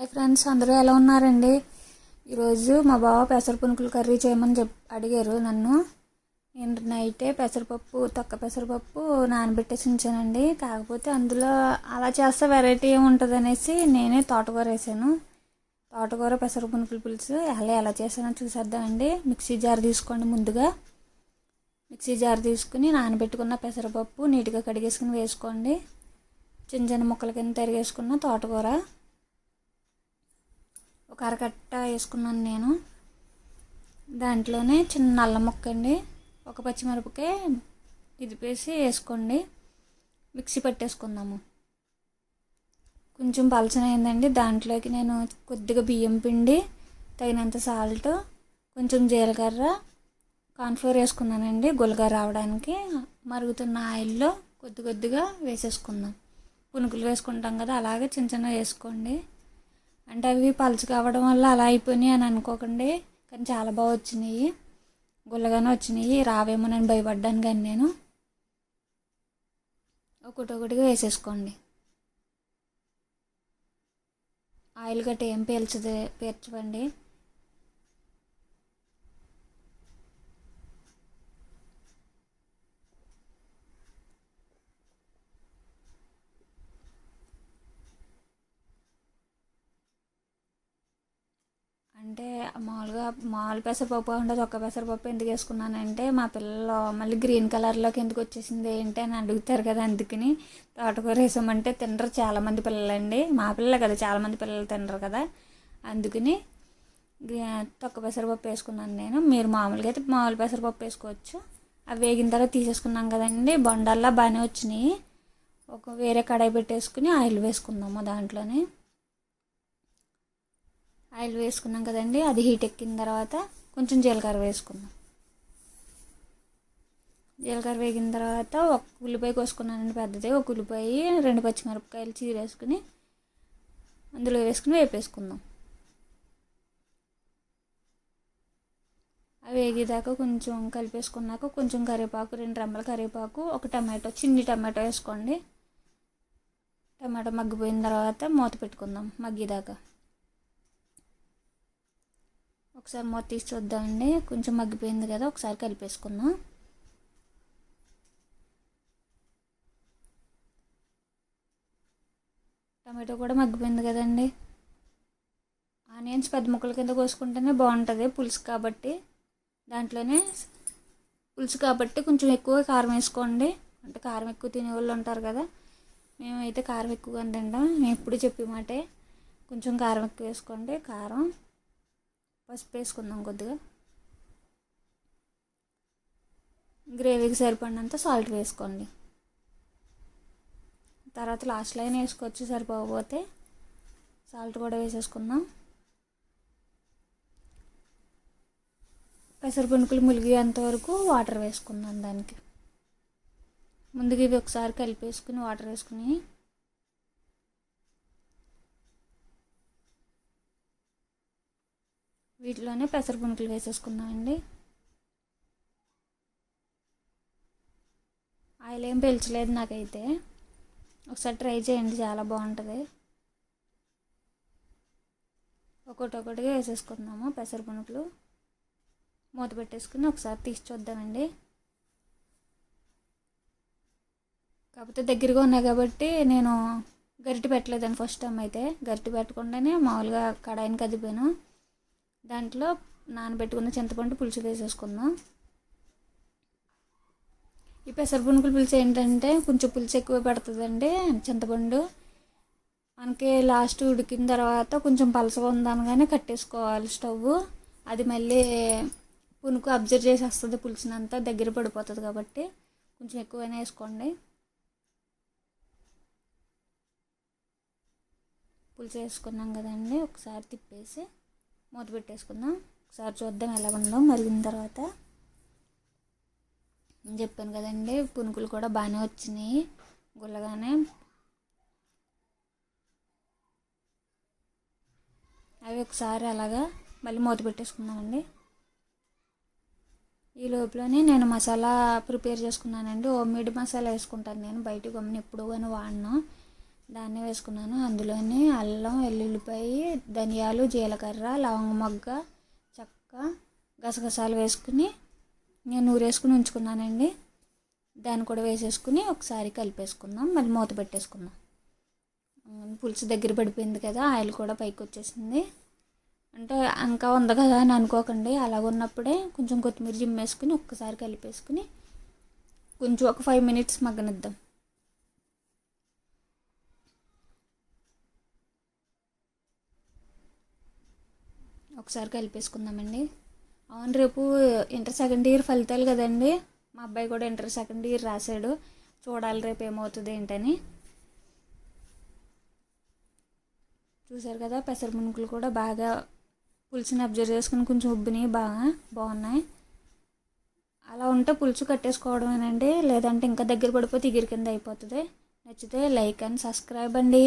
Hi friends అందరూ ఎలా ఉన్నారండి? ఈరోజు మా బావ పెసర పునుకులు కర్రీ చేయమని చెప్ అడిగారు నన్ను. నేను నైటే పెసరపప్పు తొక్క పెసరపప్పు నానబెట్టేసి ఉంచానండి కాకపోతే అందులో అలా చేస్తే వెరైటీ ఏముంటుంది అనేసి నేనే తోటకూర వేసాను. తోటకూర పెసర పునుకులు పులుసు అలా ఎలా చేసానో చూసేద్దామండి. మిక్సీ జార్ తీసుకోండి ముందుగా. మిక్సీ జార్ తీసుకుని నానబెట్టుకున్న పెసరపప్పు నీట్గా కడిగేసుకుని వేసుకోండి. చిన్న చిన్న ముక్కల కింద తరిగేసుకున్న తోటకూర. ఒక అరగట్ట వేసుకున్నాను నేను. దాంట్లోనే చిన్న నల్ల ముక్క అండి. ఒక పచ్చిమిరపకాయ ఇది వేసి వేసుకోండి. మిక్సీ పట్టేసుకుందాము. కొంచెం పలచన అయిందండి దాంట్లోకి నేను కొద్దిగా బియ్యం పిండి తగినంత సాల్ట్ కొంచెం జీలకర్ర కార్న్ఫ్లోర్ వేసుకున్నానండి. గులగా రావడానికి మరుగుతున్న ఆయిల్లో కొద్ది కొద్దిగా వేసేసుకుందాం. పునుకులు వేసుకుంటాం కదా అలాగే చిన్న చిన్న వేసుకోండి. అంటే అవి పలుచు కావడం వల్ల అలా అయిపోయినాయి అని అనుకోకండి. కానీ చాలా బాగా వచ్చినాయి. గుల్లగానే వచ్చినాయి. రావేమో నేను భయపడ్డాను కానీ నేను. ఒకటి ఒకటిగా వేసేసుకోండి. ఆయిల్ గట్ట ఏం పీల్చదే పీల్చవండి. అంటే మామూలుగా మామూలు పెసరపప్పు కాకుండా ఒక్క పెసరపప్పు ఎందుకు వేసుకున్నానంటే మా పిల్లలు మళ్ళీ గ్రీన్ కలర్లోకి ఎందుకు వచ్చేసింది ఏంటి అని అడుగుతారు కదా అందుకని. తోటకూర వేసామంటే తినరు చాలామంది పిల్లలండి. మా పిల్లలు కదా చాలామంది పిల్లలు తినరు కదా. అందుకని తొక్క పెసరపప్పు వేసుకున్నాను నేను. మీరు మామూలుగా అయితే మామూలు పెసరపప్పు వేసుకోవచ్చు. అవి వేగిన తర్వాత తీసేసుకున్నాం కదండి. బొండాల్లో బాగానే వచ్చినాయి. ఒక వేరే కడాయి పెట్టేసుకుని ఆయిల్ వేసుకుందాము దాంట్లోనే. ఆయిల్ వేసుకున్నాం కదండి అది హీట్ ఎక్కిన తర్వాత కొంచెం జీలకర్ర వేసుకుందాం. జీలకర్ర వేగిన తర్వాత ఒక ఉల్లిపాయ కోసుకున్నానండి పెద్దది. ఒక ఉల్లిపాయ రెండు పచ్చిమిరపకాయలు చీరేసుకుని అందులో వేసుకుని వేపేసుకుందాం. అవి వేగేదాకా కొంచెం కలిపేసుకున్నాక కొంచెం కరివేపాకు రెండు రెమ్మల కరివేపాకు ఒక టమాటో చిన్ని టమాటో వేసుకోండి. టమాటో మగ్గిపోయిన తర్వాత మూత పెట్టుకుందాం మగ్గేదాకా. ఒకసారి మూత తీసి చూద్దామండి. కొంచెం మగ్గిపోయింది కదా ఒకసారి కలిపేసుకుందాం. టమాటో కూడా మగ్గిపోయింది కదండి. ఆనియన్స్ పెద్ద ముక్కల కింద కోసుకుంటేనే బాగుంటుంది పులుసు కాబట్టి. దాంట్లోనే పులుసు కాబట్టి కొంచెం ఎక్కువ కారం వేసుకోండి. అంటే కారం ఎక్కువ తినే వాళ్ళు ఉంటారు కదా. మేమైతే కారం ఎక్కువగా తింటాం. నేను ఎప్పుడు చెప్పే మాటే కొంచెం కారం ఎక్కువ వేసుకోండి. కారం పసుపు వేసుకుందాం కొద్దిగా. గ్రేవీకి సరిపడినంత సాల్ట్ వేసుకోండి. తర్వాత లాస్ట్ లైన్ వేసుకోవచ్చు సరిపోకపోతే సాల్ట్ కూడా వేసేసుకుందాం. పెసర పునుకులు ములిగేంత వరకు వాటర్ వేసుకుందాం దానికి. ముందుగా ఇవి ఒకసారి కలిపేసుకుని వాటర్ వేసుకుని వీటిలోనే పెసర పునుకులు వేసేసుకుందామండి ఆయిల్ ఏం పీల్చలేదు నాకైతే. ఒకసారి ట్రై చేయండి చాలా బాగుంటుంది. ఒకటి ఒకటిగా వేసేసుకుందాము పెసర పునుకులు. మూత పెట్టేసుకుని ఒకసారి తీసి చూద్దామండి. కాకపోతే దగ్గరగా ఉన్నాయి కాబట్టి నేను గరిటె పెట్టలేదండి ఫస్ట్ టైం అయితే. గరిటె పెట్టకుండానే మామూలుగా కడాయిని కదిపాను. దాంట్లో నానబెట్టుకున్న చింతపండు పులుసు వేసేసుకుందాం. ఈ పెసర పునుకులు పులుసు ఏంటంటే కొంచెం పులుసు ఎక్కువ పెడుతుందండి చింతపండు. మనకి లాస్ట్ ఉడికిన తర్వాత కొంచెం పలసగా ఉందనగానే కట్టేసుకోవాలి స్టవ్. అది మళ్ళీ పునుకు అబ్జర్వ్ చేసి వస్తుంది పులుసునంతా దగ్గర పడిపోతుంది కాబట్టి కొంచెం ఎక్కువైనా వేసుకోండి. పులుసు వేసుకున్నాం కదండి ఒకసారి తిప్పేసి మూత పెట్టేసుకుందాం. ఒకసారి చూద్దాం ఎలా ఉందో. మరిగిన తర్వాత చెప్పాను కదండి పునుకులు కూడా బాగానే వచ్చినాయి. గుల్లగానే. అవి ఒకసారి అలాగా మళ్ళీ మూత పెట్టేసుకుందామండి. ఈ లోపలనే నేను మసాలా ప్రిపేర్ చేసుకున్నానండి. హోమ్ మేడ్ మసాలా వేసుకుంటాను నేను. బయట గమ్మున ఎప్పుడు కానీ వాడినా. దాన్ని వేసుకున్నాను. అందులోని అల్లం వెల్లుల్లిపాయ ధనియాలు జీలకర్ర లవంగ మొగ్గ చెక్క గసగసాలు వేసుకుని నేను నూరేసుకుని ఉంచుకున్నానండి. దాన్ని కూడా వేసేసుకుని ఒకసారి కలిపేసుకుందాం. మళ్ళీ మూత పెట్టేసుకుందాం. పులుసు దగ్గర పడిపోయింది కదా ఆయిల్ కూడా పైకి వచ్చేసింది. అంటే ఇంకా ఉంది కదా అని అనుకోకండి. అలాగ ఉన్నప్పుడే కొంచెం కొత్తిమీర జిమ్మేసుకుని ఒక్కసారి కలిపేసుకుని కొంచెం ఒక ఫైవ్ మినిట్స్ మగ్గనిద్దాం. ఒకసారి కలిపేసుకుందామండి. అవును రేపు ఇంటర్ సెకండ్ ఇయర్ ఫలితాలు కదండి. మా అబ్బాయి కూడా ఇంటర్ సెకండ్ ఇయర్ రాశాడు. చూడాలి రేపు ఏమవుతుంది ఏంటని. చూసారు కదా పెసర మునుకులు కూడా బాగా పులుసుని అబ్జర్వ్ చేసుకుని కొంచెం ఉబ్బినాయి బాగా బాగున్నాయి. అలా ఉంటే పులుసు కట్టేసుకోవడమేనండి లేదంటే ఇంకా దగ్గర పడిపోతే ఎగిరి కింద అయిపోతుంది. నచ్చితే లైక్ అండ్ సబ్స్క్రైబ్ అండి.